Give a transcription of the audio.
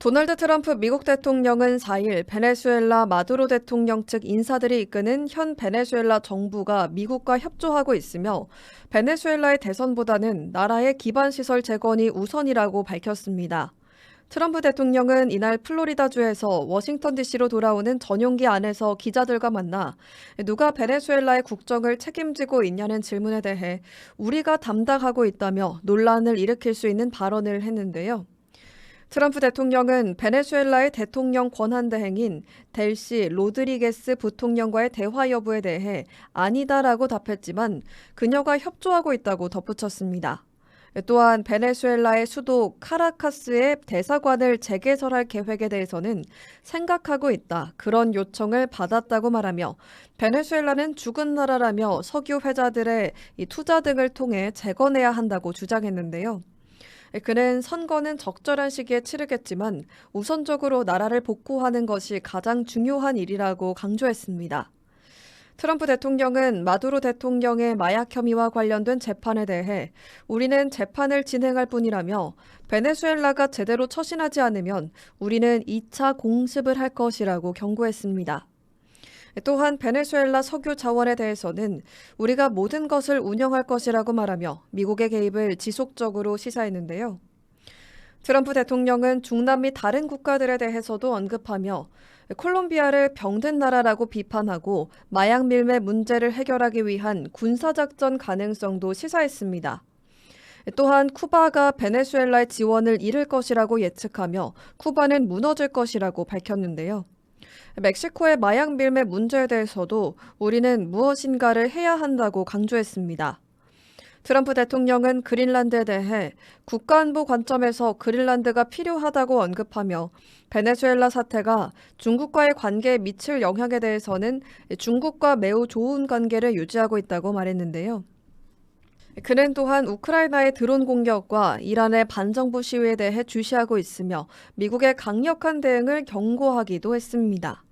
도널드 트럼프 미국 대통령은 4일 베네수엘라 마두로 대통령 측 인사들이 이끄는 현 베네수엘라 정부가 미국과 협조하고 있으며 베네수엘라의 대선보다는 나라의 기반 시설 재건이 우선이라고 밝혔습니다. 트럼프 대통령은 이날 플로리다주에서 워싱턴 DC로 돌아오는 전용기 안에서 기자들과 만나 누가 베네수엘라의 국정을 책임지고 있냐는 질문에 대해 우리가 담당하고 있다며 논란을 일으킬 수 있는 발언을 했는데요. 트럼프 대통령은 베네수엘라의 대통령 권한대행인 델시 로드리게스 부통령과의 대화 여부에 대해 아니다라고 답했지만 그녀가 협조하고 있다고 덧붙였습니다. 또한 베네수엘라의 수도 카라카스의 대사관을 재개설할 계획에 대해서는 생각하고 있다. 그런 요청을 받았다고 말하며 베네수엘라는 죽은 나라라며 석유 회자들의 이 투자 등을 통해 재건해야 한다고 주장했는데요. 그는 선거는 적절한 시기에 치르겠지만 우선적으로 나라를 복구하는 것이 가장 중요한 일이라고 강조했습니다. 트럼프 대통령은 마두로 대통령의 마약 혐의와 관련된 재판에 대해 우리는 재판을 진행할 뿐이라며 베네수엘라가 제대로 처신하지 않으면 우리는 2차 공습을 할 것이라고 경고했습니다. 또한 베네수엘라 석유 자원에 대해서는 우리가 모든 것을 운영할 것이라고 말하며 미국의 개입을 지속적으로 시사했는데요. 트럼프 대통령은 중남 및 다른 국가들에 대해서도 언급하며 콜롬비아를 병든 나라라고 비판하고 마약 밀매 문제를 해결하기 위한 군사작전 가능성도 시사했습니다. 또한 쿠바가 베네수엘라의 지원을 잃을 것이라고 예측하며 쿠바는 무너질 것이라고 밝혔는데요. 멕시코의 마약 밀매 문제에 대해서도 우리는 무엇인가를 해야 한다고 강조했습니다. 트럼프 대통령은 그린란드에 대해 국가안보 관점에서 그린란드가 필요하다고 언급하며 베네수엘라 사태가 중국과의 관계에 미칠 영향에 대해서는 중국과 매우 좋은 관계를 유지하고 있다고 말했는데요. 그는 또한 우크라이나의 드론 공격과 이란의 반정부 시위에 대해 주시하고 있으며 미국의 강력한 대응을 경고하기도 했습니다.